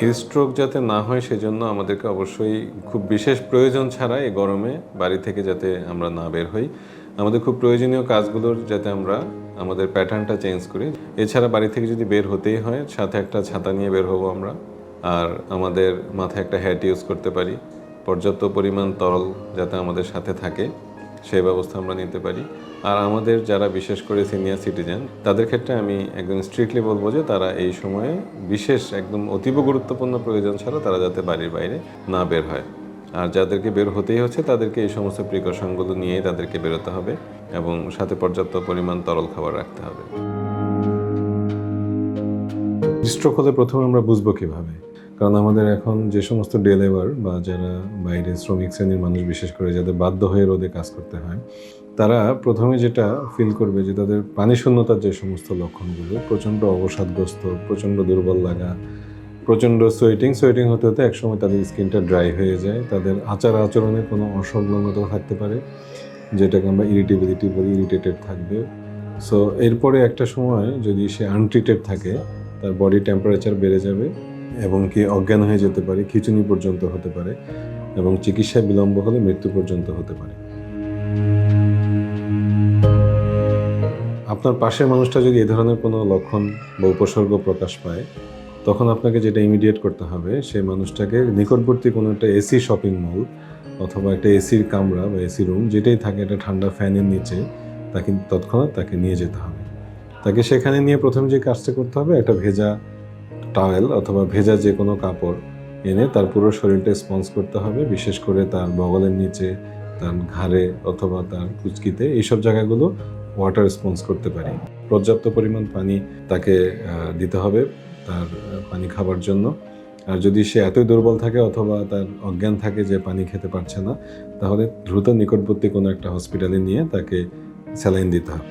Heatstroke যাতে না হয় সেজন্য আমাদেরকে অবশ্যই খুব বিশেষ প্রয়োজন ছাড়া এই গরমে বাড়ি থেকে যাতে আমরা না বের হই। আমাদের খুব প্রয়োজনীয় কাজগুলোর যাতে আমরা আমাদের প্যাটার্নটা চেঞ্জ করি। এছাড়া বাড়ি থেকে যদি বের হতেই হয়, সাথে একটা ছাতা নিয়ে বের হব আমরা। আর আমাদের মাথায় একটা হ্যাট ইউজ করতে পারি। পর্যাপ্ত পরিমাণ তরল যাতে আমাদের সাথে থাকে। সেই ব্যবস্থা আমরা নিতে পারি। আর আমাদের যারা বিশেষ করে সিনিয়র সিটিজেন তাদের ক্ষেত্রে আমি একদম স্ট্রিক্টলি বলব যে তারা এই সময়ে বিশেষ একদম অতীব গুরুত্বপূর্ণ প্রয়োজন ছাড়া তারা যাতে বাড়ির বাইরে না বের হয়। আর যাদেরকে বের হতেই হচ্ছে, তাদেরকে এই সমস্ত প্রিকশনগুলো নিয়েই তাদেরকে বেরোতে হবে এবং সাথে পর্যাপ্ত পরিমাণ তরল খাবার রাখতে হবে। স্ট্রোক হলে প্রথমে আমরা বুঝব কীভাবে? কারণ আমাদের এখন যে সমস্ত ডে লেবার বা যারা বাইরে শ্রমিক শ্রেণির মানুষ, বিশেষ করে যাদের বাধ্য হয়ে রোদে কাজ করতে হয়, তারা প্রথমে যেটা ফিল করবে যে তাদের পানি শূন্যতার যে সমস্ত লক্ষণগুলো, প্রচণ্ড অবসাদগ্রস্ত, প্রচণ্ড দুর্বল লাগা, প্রচণ্ড সোয়েটিং সোয়েটিং হতে হতে একসময় তাদের স্কিনটা ড্রাই হয়ে যায়। তাদের আচার আচরণে কোনো অসংলগ্নতা থাকতে পারে, যেটাকে আমরা ইরিটেবিলিটি বলি ইরিটেটেড থাকবে। সো এরপরে একটা সময় যদি সে আনট্রিটেড থাকে, তার বডি টেম্পারেচার বেড়ে যাবে এবং কি অজ্ঞান হয়ে যেতে পারে, খিচুনি পর্যন্ত হতে পারে এবং চিকিৎসায় বিলম্ব হলে মৃত্যু পর্যন্ত হতে পারে। আপনার পাশের মানুষটা যদি এ ধরনের কোনো লক্ষণ বা উপসর্গ প্রকাশ পায়, তখন আপনাকে যেটা ইমিডিয়েট করতে হবে, সেই মানুষটাকে নিকটবর্তী কোনো একটা এসি শপিং মল অথবা একটা এসির কামরা বা এসি রুম যেটাই থাকে একটা ঠান্ডা ফ্যানের নিচে তাকে তৎক্ষণাৎ তাকে নিয়ে যেতে হবে। তাকে সেখানে নিয়ে প্রথম যে কাজটা করতে হবে, একটা ভেজা টাওয়েল অথবা ভেজা যে কোনো কাপড় এনে তার পুরো শরীরটা স্পঞ্জ করতে হবে, বিশেষ করে তার বগলের নিচে, তার ঘাড়ে অথবা তার কুচকিতে এইসব জায়গাগুলো ওয়াটার স্পঞ্জ করতে পারি। পর্যাপ্ত পরিমাণ পানি তাকে দিতে হবে তার পানি খাবার জন্য। আর যদি সে এতই দুর্বল থাকে অথবা তার অজ্ঞান থাকে যে পানি খেতে পারছে না, তাহলে দ্রুত নিকটবর্তী কোনো একটা হসপিটালে নিয়ে তাকে স্যালাইন দিতে হবে।